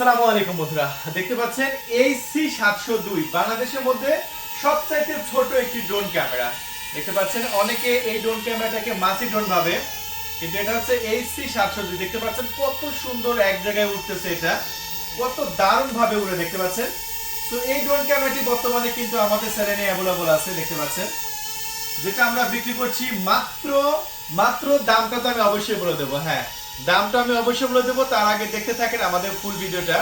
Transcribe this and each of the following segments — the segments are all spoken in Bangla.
সালামু আলাইকুম বন্ধুরা। দেখতে পাচ্ছেন এই সি সাতশো দুই বাংলাদেশের মধ্যে সবচাইতে ছোট একটি ড্রোন ক্যামেরা দেখতে পাচ্ছেন, অনেকে এই ড্রোন ক্যামেরাটাকে মাসি ড্রোন ভাবে, কিন্তু এটা হচ্ছে সি সাতশো দুই দেখতে পাচ্ছেন কত সুন্দর এক জায়গায় উঠতেছে এটা, কত ভাবে উড়ে, দেখতে পাচ্ছেন। তো এই ড্রোন ক্যামেরাটি বর্তমানে কিন্তু আমাদের স্যালেনে অ্যাভেলেবল আছে, দেখতে পাচ্ছেন। যেটা আমরা বিক্রি করছি মাত্র মাত্র দামটা তো আমি অবশ্যই বলে দেবো হ্যাঁ। দামটা আমি অবশ্যই বলে দেবো, তার আগে দেখতে থাকেন আমাদের ফুল ভিডিওটা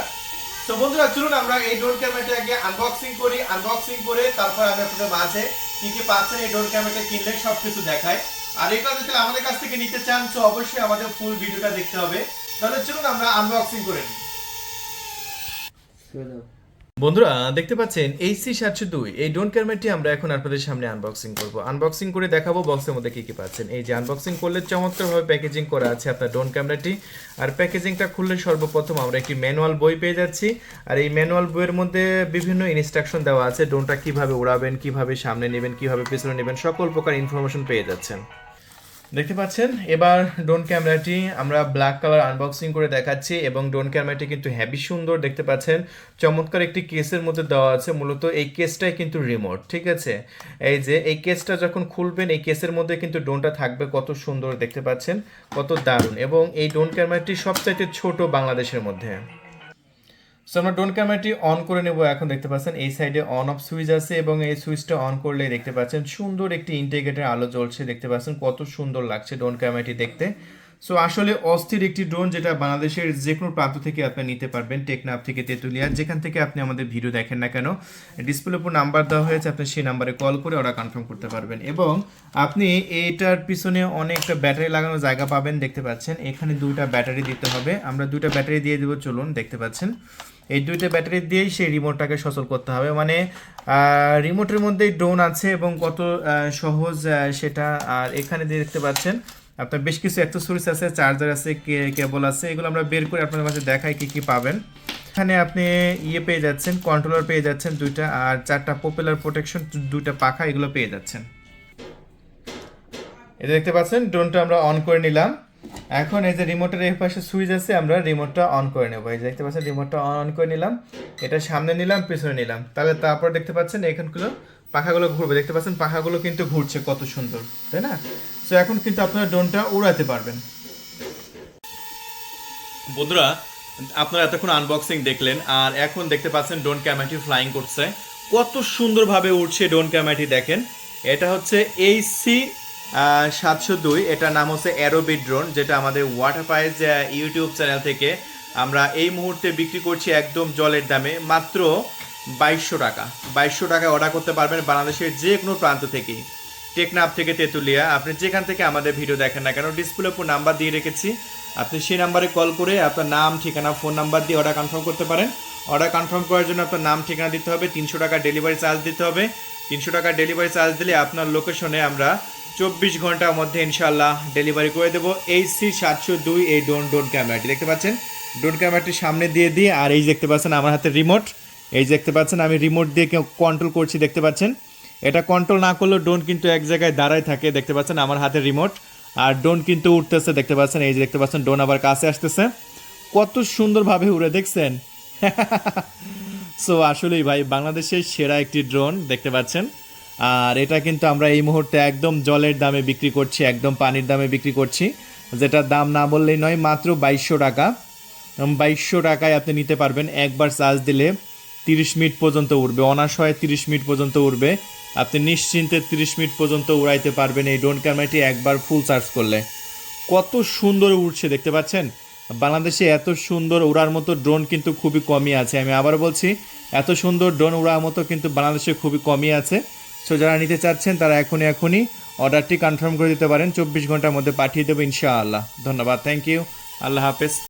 তো বন্ধুরা, চলুন আমরা এই ক্যামেরাটা আগে আনবক্সিং করি। আনবক্সিং করে তারপর আমি আপনাদের মাঝে কি কি পাচ্ছেন এই ড্রোন ক্যামেরাটা কিনলে সবকিছু দেখায় আর এটা যদি আমাদের কাছ থেকে নিতে চান, তো অবশ্যই আমাদের ফুল ভিডিওটা দেখতে হবে। তাহলে চলুন আমরা আনবক্সিং করে নিই। বন্ধুরা, দেখতে পাচ্ছেন এই সি সাতশো দুই, এই ড্রোন ক্যামেরাটি আমরা এখন আপনাদের সামনে আনবক্সিং করব। আনবক্সিং করে দেখাবো বক্সের মধ্যে কি কি পাচ্ছেন। এই যে আনবক্সিং করলে চমৎকারভাবে প্যাকেজিং করা আছে আপনার ড্রোন ক্যামেরাটি আর প্যাকেজিংটা খুললে সর্বপ্রথম আমরা একটি ম্যানুয়াল বই পেয়ে যাচ্ছি। আর এই ম্যানুয়াল বইয়ের মধ্যে বিভিন্ন ইনস্ট্রাকশন দেওয়া আছে। ড্রোনটা কীভাবে উড়াবেন, কীভাবে সামনে নেবেন, কীভাবে পিছনে নেবেন, সকল প্রকার ইনফরমেশন পেয়ে যাচ্ছেন। দেখতে পাচ্ছেন? এবার ড্রোন ক্যামেরাটি আমরা ব্ল্যাক কালার আনবক্সিং করে দেখাচ্ছি এবং ড্রোন ক্যামেরাটি কিন্তু হ্যাভি সুন্দর দেখতে পাচ্ছেন। চমৎকার একটি কেসের মধ্যে দেওয়া আছে, মূলত এই কেসটাই কিন্তু রিমোট ঠিক আছে? এই যে, এই কেসটা যখন খুলবেন, এই কেসের মধ্যে কিন্তু ড্রোনটা থাকবে, কত সুন্দর দেখতে পাচ্ছেন, কত দারুণ। এবং এই ড্রোন ক্যামেরাটি সবচাইতে ছোট বাংলাদেশের মধ্যে। সো আমরা ড্রোন ক্যামেরাটি অন করে নেব এখন দেখতে পাচ্ছেন, এই সাইডে অন অফ সুইচ আছে এবং এই সুইচটা অন করলে দেখতে পাচ্ছেন সুন্দর একটি ইন্টিগ্রেটার আলো জ্বলছে, দেখতে পাচ্ছেন কত সুন্দর লাগছে ড্রোন ক্যামেরাটি দেখতে। সো আসলে অস্থির একটি ড্রোন যেটা বাংলাদেশের যে কোনো প্রান্ত থেকে আপনি নিতে পারবেন, টেকনাফ থেকে তেঁতুলিয়া, যেখান থেকে আপনি আমাদের ভিডিও দেখেন না কেন ডিসপ্লের উপর নাম্বার দেওয়া হয়েছে, আপনি সেই নাম্বারে কল করে ওরা কনফার্ম করতে পারবেন। এবং আপনি এইটার পিছনে অনেকটা ব্যাটারি লাগানোর জায়গা পাবেন, দেখতে পাচ্ছেন। এখানে দুইটা ব্যাটারি দিতে হবে। আমরা দুইটা ব্যাটারি দিয়ে দেবো, চলুন, দেখতে পাচ্ছেন। এই দুইটা ব্যাটারি দিয়েই সেই রিমোটটাকে সচল করতে হবে। মানে রিমোটের মধ্যেই ড্রোন আছে এবং কত সহজ সেটা। আর এখানে দিয়ে দেখতে পাচ্ছেন আপনার বেশ কিছু অ্যাক্সেসরিজ আছে চার্জার আছে কেবল আছে, এগুলো আমরা বের করে আপনাদের মাঝে দেখাই কি কি পাবেন। এখানে আপনি ইয়ে পেয়ে যাচ্ছেন কন্ট্রোলার পেয়ে যাচ্ছেন দুইটা, আর চারটা পপুলার প্রোটেকশন দুইটা পাখা এগুলো পেয়ে যাচ্ছেন। এটা দেখতে পাচ্ছেন ড্রোনটা আমরা অন করে নিলাম। এখন এই যে রিমোটের এই পাশে সুইচ আছে, আমরা রিমোটটা অন করে নেব। এই যে দেখতে পাচ্ছেন রিমোটটা অন করে নিলাম। এটা সামনে নিলাম, পিছনে নিলাম। তাহলে তারপর দেখতে পাচ্ছেন, এখানগুলো পাখাগুলো ঘুরবে। দেখতে পাচ্ছেন পাখাগুলো কিন্তু ঘুরছে, কত সুন্দর, তাই না? তো এখন কিন্তু আপনারা ড্রোনটা উড়াতে পারবেন। বন্ধুরা, আপনারা এতক্ষণ আনবক্সিং দেখলেন, আর এখন দেখতে পাচ্ছেন ড্রোন ক্যামেরাটি ফ্লাইং করছে। কত সুন্দরভাবে উঠছে ড্রোন ক্যামেরাটি দেখেন। এটা হচ্ছে এই সি সাতশো দুই। এটার নাম হচ্ছে অ্যারোবি ড্রোন যেটা আমাদের ওয়াটার পাইজ ইউটিউব চ্যানেল থেকে আমরা এই মুহূর্তে বিক্রি করছি একদম জলের দামে। মাত্র বাইশশো টাকা। বাইশশো টাকায় অর্ডার করতে পারবেন বাংলাদেশের যে কোনো প্রান্ত থেকেই টেকনাফ থেকে তেঁতুলিয়া, আপনি যেখান থেকে আমাদের ভিডিও দেখেন না কেন ডিসপ্লে উপর নাম্বার দিয়ে রেখেছি। আপনি সেই নাম্বারে কল করে আপনার নাম, ঠিকানা ফোন নাম্বার দিয়ে অর্ডার কনফার্ম করতে পারেন। অর্ডার কনফার্ম করার জন্য আপনার নাম, ঠিকানা দিতে হবে, তিনশো টাকা ডেলিভারি চার্জ দিতে হবে। তিনশো টাকা ডেলিভারি চার্জ দিলে আপনার লোকেশনে আমরা চব্বিশ ঘণ্টার মধ্যে ইনশাল্লাহ ডেলিভারি করে দেবো। এই সি সাতশো দুই এই ডোন ডোন ক্যামেরাটি দেখতে পাচ্ছেন? ডোন ক্যামেরাটি সামনে দিয়ে দিয়ে আর এই দেখতে পাচ্ছেন, আমার হাতে রিমোট এই দেখতে পাচ্ছেন, আমি রিমোট দিয়ে কন্ট্রোল করছি, দেখতে পাচ্ছেন? এটা কন্ট্রোল না করলেও ড্রোন কিন্তু এক জায়গায় দাঁড়ায় থাকে, দেখতে পাচ্ছেন? আমার হাতে রিমোট আর ড্রোন কিন্তু উঠতেছে, দেখতে পাচ্ছেন? এই যে দেখতে পাচ্ছেন ড্রোন আবার কাছে আসতেছে। কত সুন্দরভাবে উড়ে, দেখছেন? সো আসলেই ভাই, বাংলাদেশের সেরা একটি ড্রোন দেখতে পাচ্ছেন? আর এটা কিন্তু আমরা এই মুহূর্তে একদম জলের দামে বিক্রি করছি, একদম পানির দামে বিক্রি করছি, যেটার দাম না বললেই নয়, মাত্র বাইশশো টাকা। বাইশশো টাকায় আপনি নিতে পারবেন, একবার চার্জ দিলে তিরিশ মিনিট পর্যন্ত উঠবে অনাশয়ে তিরিশ মিনিট পর্যন্ত উঠবে আপনি নিশ্চিন্তে তিরিশ মিনিট পর্যন্ত উড়াইতে পারবেন এই ড্রোন ক্যামেরাটি একবার ফুল চার্জ করলে। কত সুন্দর উড়ছে দেখতে পাচ্ছেন? বাংলাদেশে এত সুন্দর উড়ার মতো ড্রোন কিন্তু খুবই কমই আছে। আমি আবার বলছি, এত সুন্দর ড্রোন উড়ার মতো কিন্তু বাংলাদেশে খুবই কমই আছে। সো যারা নিতে চাচ্ছেন, তারা এখনই এখনই অর্ডারটি কনফার্ম করে দিতে পারেন। চব্বিশ ঘণ্টার মধ্যে পাঠিয়ে দেবো ইনশাআল্লাহ। ধন্যবাদ থ্যাংক ইউ আল্লাহ হাফেজ।